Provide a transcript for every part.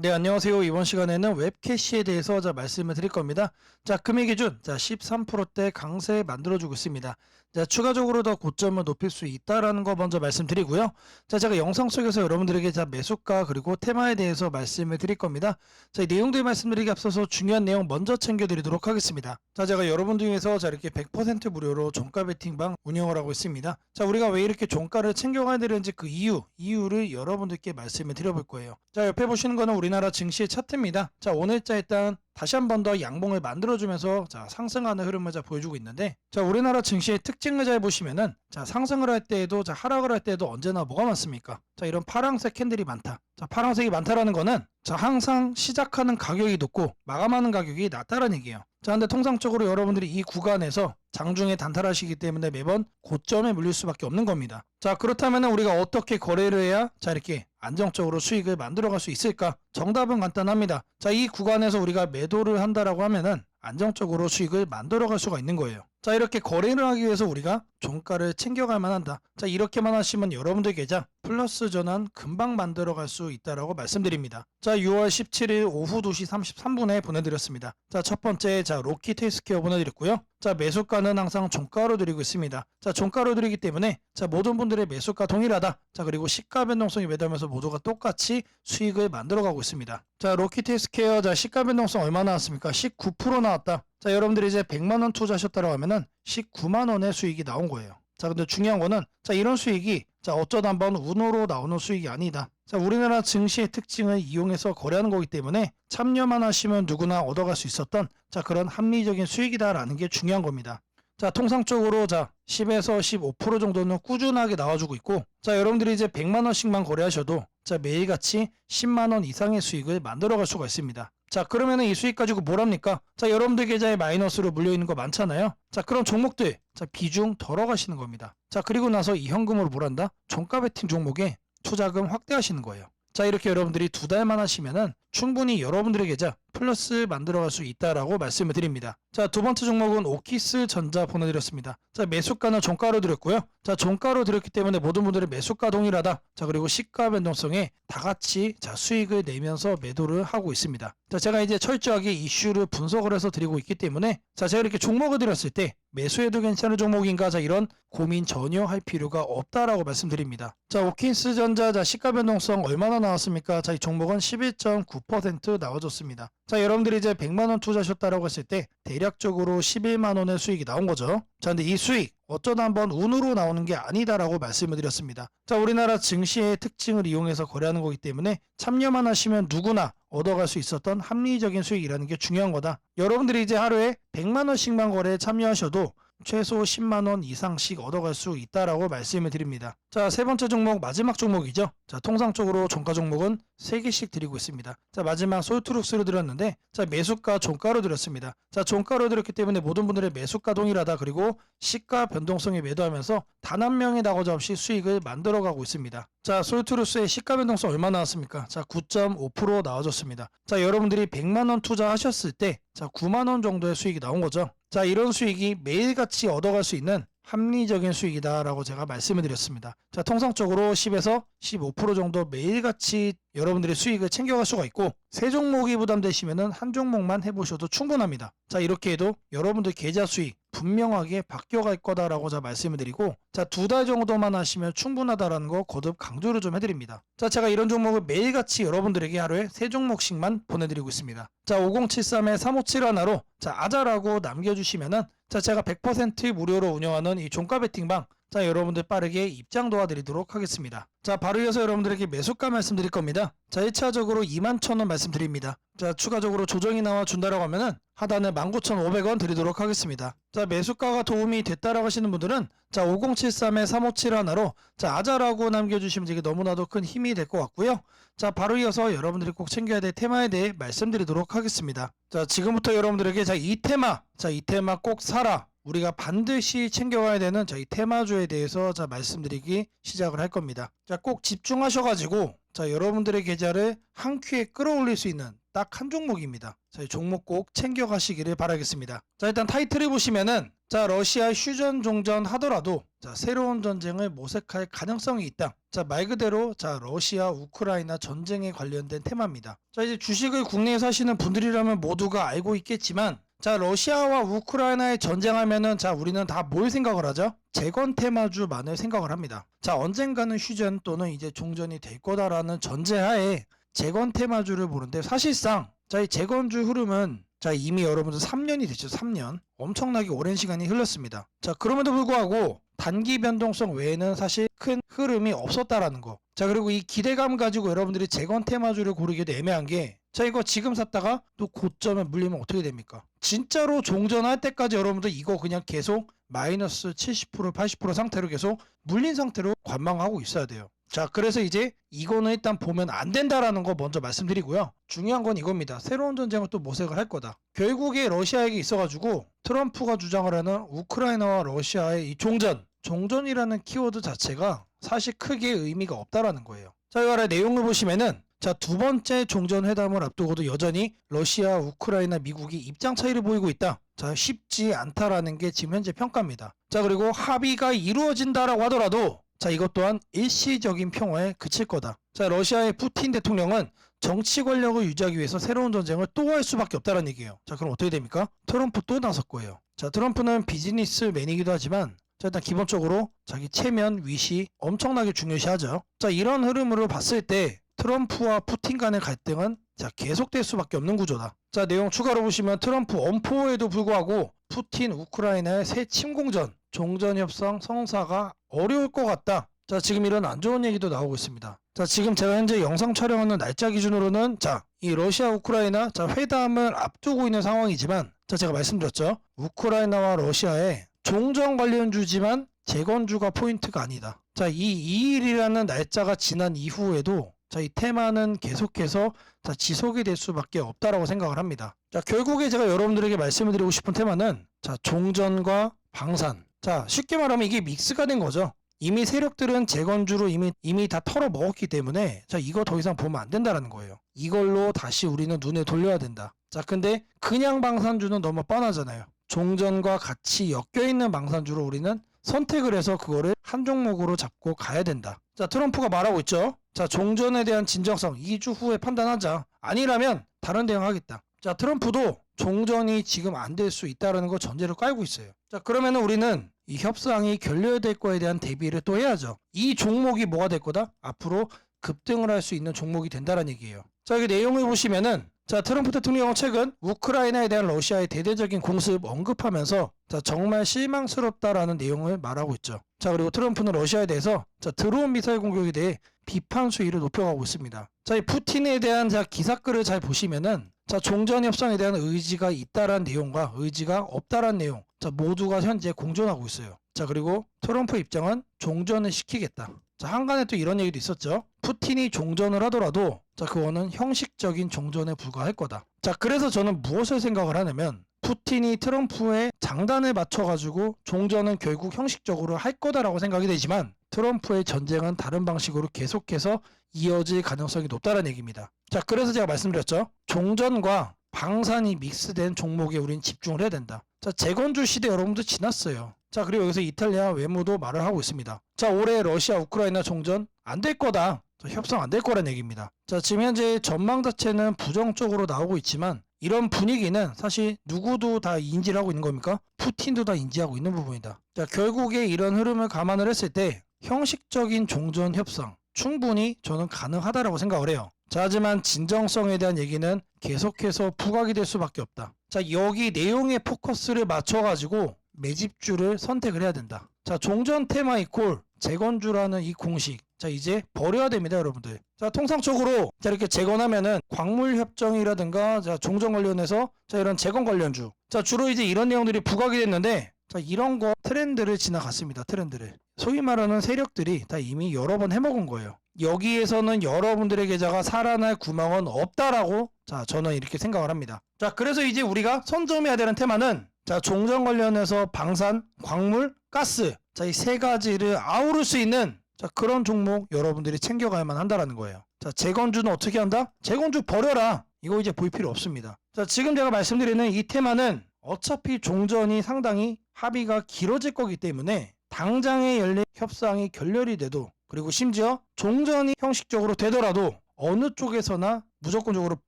네, 안녕하세요. 이번 시간에는 웹캐시에 대해서 자, 말씀을 드릴 겁니다. 자, 금일 기준 자, 13%대 강세 만들어주고 있습니다. 자, 추가적으로 더 고점을 높일 수 있다라는 거 먼저 말씀드리고요. 자, 제가 영상 속에서 여러분들에게 자, 매수가 그리고 테마에 대해서 말씀을 드릴 겁니다. 자, 이 내용들 말씀드리기 앞서서 중요한 내용 먼저 챙겨드리도록 하겠습니다. 자, 제가 여러분 중에서 자, 이렇게 100% 무료로 종가 베팅방 운영을 하고 있습니다. 자, 우리가 왜 이렇게 종가를 챙겨가야 되는지 그 이유, 이유를 여러분들께 말씀을 드려볼 거예요. 자, 옆에 보시는 거는 우리나라 증시의 차트입니다. 자, 오늘자 일단 다시 한 번 더 양봉을 만들어주면서 자 상승하는 흐름을 자 보여주고 있는데 자 우리나라 증시의 특징을 잘 보시면은 자 상승을 할 때에도 자 하락을 할 때에도 언제나 뭐가 많습니까? 자 이런 파란색 캔들이 많다. 자 파란색이 많다라는 거는 자 항상 시작하는 가격이 높고 마감하는 가격이 낮다라는 얘기예요. 자 근데 통상적으로 여러분들이 이 구간에서 장중에 단타하시기 때문에 매번 고점에 물릴 수밖에 없는 겁니다. 자 그렇다면 우리가 어떻게 거래를 해야 자 이렇게 안정적으로 수익을 만들어갈 수 있을까? 정답은 간단합니다. 자 이 구간에서 우리가 매도를 한다라고 하면은 안정적으로 수익을 만들어갈 수가 있는 거예요. 자 이렇게 거래를 하기 위해서 우리가 종가를 챙겨갈 만한다. 자 이렇게만 하시면 여러분들 계좌 플러스 전환 금방 만들어 갈 수 있다라고 말씀드립니다. 자 6월 17일 오후 2시 33분에 보내드렸습니다. 자 첫 번째 자 로키트 헬스케어 보내드렸고요. 자 매수가는 항상 종가로 드리고 있습니다. 자 종가로 드리기 때문에 자 모든 분들의 매수가 동일하다. 자 그리고 시가 변동성이 매달면서 모두가 똑같이 수익을 만들어 가고 있습니다. 자 로키트 헬스케어 자 시가 변동성 얼마 나왔습니까? 19% 나왔다. 자 여러분들이 이제 100만 원 투자하셨다고 하면은 19만 원의 수익이 나온 거예요. 자 근데 중요한 거는 자 이런 수익이 자 어쩌다 한번 운으로 나오는 수익이 아니다. 자 우리나라 증시의 특징을 이용해서 거래하는 거기 때문에 참여만 하시면 누구나 얻어갈 수 있었던 자 그런 합리적인 수익이다라는 게 중요한 겁니다. 자 통상적으로 자 10에서 15% 정도는 꾸준하게 나와주고 있고 자 여러분들이 이제 100만 원씩만 거래하셔도 자 매일같이 10만 원 이상의 수익을 만들어갈 수가 있습니다. 자 그러면은 이 수익 가지고 뭘 합니까? 자 여러분들 계좌에 마이너스로 물려 있는 거 많잖아요. 자 그런 종목들 자 비중 덜어가시는 겁니다. 자 그리고 나서 이 현금으로 뭘 한다? 종가 베팅 종목에 투자금 확대하시는 거예요. 자 이렇게 여러분들이 두 달만 하시면은 충분히 여러분들의 계좌 플러스 만들어갈 수 있다라고 말씀을 드립니다. 자 두 번째 종목은 오키스 전자 보내드렸습니다. 자 매수가는 종가로 드렸고요. 자 종가로 드렸기 때문에 모든 분들의 매수가 동일하다. 자 그리고 시가 변동성에 다 같이 자 수익을 내면서 매도를 하고 있습니다. 자 제가 이제 철저하게 이슈를 분석을 해서 드리고 있기 때문에 자 제가 이렇게 종목을 드렸을 때 매수해도 괜찮은 종목인가 자 이런 고민 전혀 할 필요가 없다라고 말씀드립니다. 자 오킨스 전자 자 시가 변동성 얼마나 나왔습니까? 자 이 종목은 11.9% 나와줬습니다. 자 여러분들이 이제 100만 원 투자하셨다라고 했을 때 대략적으로 11만 원의 수익이 나온 거죠. 자 근데 이 수익 어쩌다 한번 운으로 나오는 게 아니다라고 말씀을 드렸습니다. 자 우리나라 증시의 특징을 이용해서 거래하는 거기 때문에 참여만 하시면 누구나 얻어갈 수 있었던 합리적인 수익이라는 게 중요한 거다. 여러분들이 이제 하루에 100만 원씩만 거래에 참여하셔도 최소 10만 원 이상씩 얻어갈 수 있다라고 말씀을 드립니다. 자, 세 번째 종목 마지막 종목이죠. 자, 통상적으로 종가 종목은 3개씩 드리고 있습니다. 자, 마지막 솔트룩스로 드렸는데 자, 매수가 종가로 드렸습니다. 자, 종가로 드렸기 때문에 모든 분들의 매수가 동일하다. 그리고 시가 변동성에 매도하면서 단 한 명의 낙오자 없이 수익을 만들어 가고 있습니다. 자, 솔트루스의 시가 변동성 얼마 나왔습니까? 자, 9.5% 나와줬습니다. 자, 여러분들이 100만 원 투자하셨을 때 자, 9만 원 정도의 수익이 나온 거죠. 자, 이런 수익이 매일같이 얻어갈 수 있는 합리적인 수익이다라고 제가 말씀을 드렸습니다. 자, 통상적으로 10에서 15% 정도 매일같이 여러분들의 수익을 챙겨갈 수가 있고 세 종목이 부담되시면은 한 종목만 해보셔도 충분합니다. 자, 이렇게 해도 여러분들 계좌 수익 분명하게 바뀌어갈 거다라고 제가 말씀을 드리고 자, 두 달 정도만 하시면 충분하다라는 거 거듭 강조를 좀 해드립니다. 자, 제가 이런 종목을 매일같이 여러분들에게 하루에 세 종목씩만 보내드리고 있습니다. 자, 5073에 357 하나로 자, 아자라고 남겨주시면은 자, 제가 100% 무료로 운영하는 이 종가 베팅방 자, 여러분들 빠르게 입장 도와드리도록 하겠습니다. 자, 바로 이어서 여러분들에게 매수가 말씀드릴 겁니다. 자, 1차적으로 21,000원 말씀드립니다. 자, 추가적으로 조정이 나와 준다라고 하면은 하단에 19,500원 드리도록 하겠습니다. 자, 매수가가 도움이 됐다라고 하시는 분들은 자, 5073에 357 하나로 자, 아자라고 남겨 주시면 이게 너무나도 큰 힘이 될 것 같고요. 자, 바로 이어서 여러분들이 꼭 챙겨야 될 테마에 대해 말씀드리도록 하겠습니다. 자, 지금부터 여러분들에게 자, 이 테마, 자, 이 테마 꼭 사라. 우리가 반드시 챙겨가야 되는 저희 테마주에 대해서 자 말씀드리기 시작을 할 겁니다. 자 꼭 집중하셔가지고 자 여러분들의 계좌를 한 큐에 끌어올릴 수 있는 딱 한 종목입니다. 저희 종목 꼭 챙겨가시기를 바라겠습니다. 자 일단 타이틀을 보시면은 자, 러시아 휴전 종전 하더라도 자, 새로운 전쟁을 모색할 가능성이 있다. 자, 말 그대로 자, 러시아 우크라이나 전쟁에 관련된 테마입니다. 자, 이제 주식을 국내에 사시는 분들이라면 모두가 알고 있겠지만 자, 러시아와 우크라이나의 전쟁하면은 자, 우리는 다 뭘 생각을 하죠? 재건 테마주만을 생각을 합니다. 자, 언젠가는 휴전 또는 이제 종전이 될 거다라는 전제하에 재건 테마주를 보는데 사실상 자, 이 재건주 흐름은 자, 이미 여러분들 3년이 됐죠. 3년. 엄청나게 오랜 시간이 흘렀습니다. 자, 그럼에도 불구하고 단기 변동성 외에는 사실 큰 흐름이 없었다라는 거. 자, 그리고 이 기대감 가지고 여러분들이 재건 테마주를 고르기도 애매한 게 자, 이거 지금 샀다가 또 고점에 물리면 어떻게 됩니까? 진짜로 종전할 때까지 여러분들 이거 그냥 계속 마이너스 70% 80% 상태로 계속 물린 상태로 관망하고 있어야 돼요. 자, 그래서 이제 이거는 일단 보면 안 된다라는 거 먼저 말씀드리고요. 중요한 건 이겁니다. 새로운 전쟁을 또 모색을 할 거다. 결국에 러시아에게 있어가지고 트럼프가 주장을 하는 우크라이나와 러시아의 이 종전, 종전이라는 키워드 자체가 사실 크게 의미가 없다라는 거예요. 자, 이 아래 내용을 보시면은 자, 두 번째 종전 회담을 앞두고도 여전히 러시아, 우크라이나, 미국이 입장 차이를 보이고 있다. 자, 쉽지 않다라는 게 지금 현재 평가입니다. 자, 그리고 합의가 이루어진다라고 하더라도 자, 이것 또한 일시적인 평화에 그칠 거다. 자, 러시아의 푸틴 대통령은 정치 권력을 유지하기 위해서 새로운 전쟁을 또 할 수밖에 없다는 얘기예요. 자, 그럼 어떻게 됩니까? 트럼프 또 거예요. 자, 트럼프는 비즈니스맨이기도 하지만 자, 일단 기본적으로 자기 체면, 위시 엄청나게 중요시하죠. 자, 이런 흐름으로 봤을 때 트럼프와 푸틴 간의 갈등은 자, 계속될 수밖에 없는 구조다. 자, 내용 추가로 보시면 트럼프 엄포에도 불구하고 푸틴 우크라이나의 새 침공전, 종전 협상 성사가 어려울 것 같다. 자, 지금 이런 안 좋은 얘기도 나오고 있습니다. 자, 지금 제가 현재 영상 촬영하는 날짜 기준으로는 자, 이 러시아 우크라이나 자, 회담을 앞두고 있는 상황이지만 자, 제가 말씀드렸죠. 우크라이나와 러시아의 종전 관련 주지만 재건주가 포인트가 아니다. 자, 이 2일이라는 날짜가 지난 이후에도 자, 이 테마는 계속해서 자, 지속이 될 수밖에 없다라고 생각을 합니다. 자, 결국에 제가 여러분들에게 말씀을 드리고 싶은 테마는 자, 종전과 방산. 자, 쉽게 말하면 이게 믹스가 된 거죠. 이미 세력들은 재건주로 이미 이미 다 털어 먹었기 때문에 자, 이거 더 이상 보면 안 된다라는 거예요. 이걸로 다시 우리는 눈에 돌려야 된다. 자, 근데 그냥 방산주는 너무 뻔하잖아요. 종전과 같이 엮여 있는 방산주로 우리는 선택을 해서 그거를 한 종목으로 잡고 가야 된다. 자, 트럼프가 말하고 있죠. 자, 종전에 대한 진정성 2주 후에 판단하자. 아니라면 다른 대응하겠다. 자, 트럼프도 종전이 지금 안 될 수 있다라는 거 전제를 깔고 있어요. 자, 그러면은 우리는 이 협상이 결렬될 거에 대한 대비를 또 해야죠. 이 종목이 뭐가 될 거다? 앞으로 급등을 할 수 있는 종목이 된다는 얘기예요. 자, 여기 내용을 보시면은 자, 트럼프 대통령은 최근 우크라이나에 대한 러시아의 대대적인 공습 언급하면서 자, 정말 실망스럽다라는 내용을 말하고 있죠. 자, 그리고 트럼프는 러시아에 대해서 자, 드론 미사일 공격에 대해 비판 수위를 높여가고 있습니다. 자, 이 푸틴에 대한 자, 기사글을 잘 보시면은 자, 종전 협상에 대한 의지가 있다란 내용과 의지가 없다란 내용. 자, 모두가 현재 공존하고 있어요. 자, 그리고 트럼프 입장은 종전을 시키겠다. 자, 한간에 또 이런 얘기도 있었죠. 푸틴이 종전을 하더라도 자, 그거는 형식적인 종전에 불과할 거다. 자, 그래서 저는 무엇을 생각을 하냐면 푸틴이 트럼프의 장단을 맞춰가지고 종전은 결국 형식적으로 할 거다라고 생각이 되지만 트럼프의 전쟁은 다른 방식으로 계속해서 이어질 가능성이 높다는 얘기입니다. 자, 그래서 제가 말씀드렸죠. 종전과 방산이 믹스된 종목에 우린 집중을 해야 된다. 자, 재건주 시대 여러분들 지났어요. 자, 그리고 여기서 이탈리아 외무도 말을 하고 있습니다. 자, 올해 러시아 우크라이나 종전 안 될 거다. 자, 협상 안 될 거란 얘기입니다. 자, 지금 현재 전망 자체는 부정적으로 나오고 있지만 이런 분위기는 사실 누구도 다 인지를 하고 있는 겁니까? 푸틴도 다 인지하고 있는 부분이다. 자, 결국에 이런 흐름을 감안을 했을 때 형식적인 종전 협상 충분히 저는 가능하다라고 생각을 해요. 자, 하지만 진정성에 대한 얘기는 계속해서 부각이 될 수밖에 없다. 자, 여기 내용에 포커스를 맞춰가지고 매집주를 선택을 해야 된다. 자, 종전 테마 이콜 재건주라는 이 공식. 자, 이제 버려야 됩니다, 여러분들. 자, 통상적으로 자, 이렇게 재건하면은 광물 협정이라든가 자, 종전 관련해서 자, 이런 재건 관련주. 자, 주로 이제 이런 내용들이 부각이 됐는데 자, 이런 거 트렌드를 지나갔습니다. 트렌드를. 소위 말하는 세력들이 다 이미 여러 번 해먹은 거예요. 여기에서는 여러분들의 계좌가 살아날 구멍은 없다라고 자, 저는 이렇게 생각을 합니다. 자, 그래서 이제 우리가 선점해야 되는 테마는 자, 종전 관련해서 방산, 광물, 가스. 자, 이 세 가지를 아우를 수 있는 자, 그런 종목 여러분들이 챙겨가야만 한다라는 거예요. 자, 재건주는 어떻게 한다? 재건주 버려라. 이거 이제 볼 필요 없습니다. 자, 지금 제가 말씀드리는 이 테마는 어차피 종전이 상당히 합의가 길어질 거기 때문에 당장의 연례 협상이 결렬이 돼도 그리고 심지어 종전이 형식적으로 되더라도 어느 쪽에서나 무조건적으로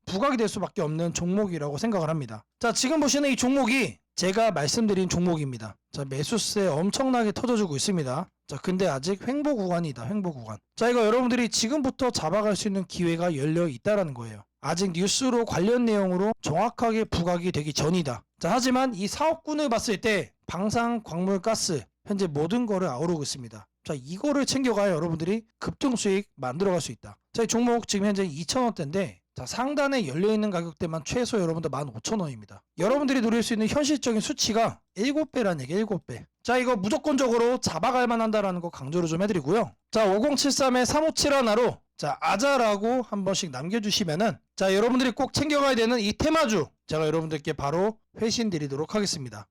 부각이 될 수밖에 없는 종목이라고 생각을 합니다. 자, 지금 보시는 이 종목이 제가 말씀드린 종목입니다. 자, 매수세 엄청나게 터져주고 있습니다. 자, 근데 아직 횡보 구간이다. 횡보 구간. 자, 이거 여러분들이 지금부터 잡아갈 수 있는 기회가 열려 있다라는 거예요. 아직 뉴스로 관련 내용으로 정확하게 부각이 되기 전이다. 자, 하지만 이 사업군을 봤을 때 방산, 광물, 가스 현재 모든 거를 아우르고 있습니다. 자, 이거를 챙겨가야 여러분들이 급등 수익 만들어갈 수 있다. 자, 이 종목 지금 현재 2,000원대인데 자, 상단에 열려있는 가격대만 최소 여러분들 15,000원입니다. 여러분들이 누릴 수 있는 현실적인 수치가 7배라는 얘기 7배. 자, 이거 무조건적으로 잡아갈 만한다라는 거 강조를 좀 해드리고요. 자, 5073에 357 하나로 자, 아자라고 한 번씩 남겨주시면은 자, 여러분들이 꼭 챙겨가야 되는 이 테마주 제가 여러분들께 바로 회신 드리도록 하겠습니다.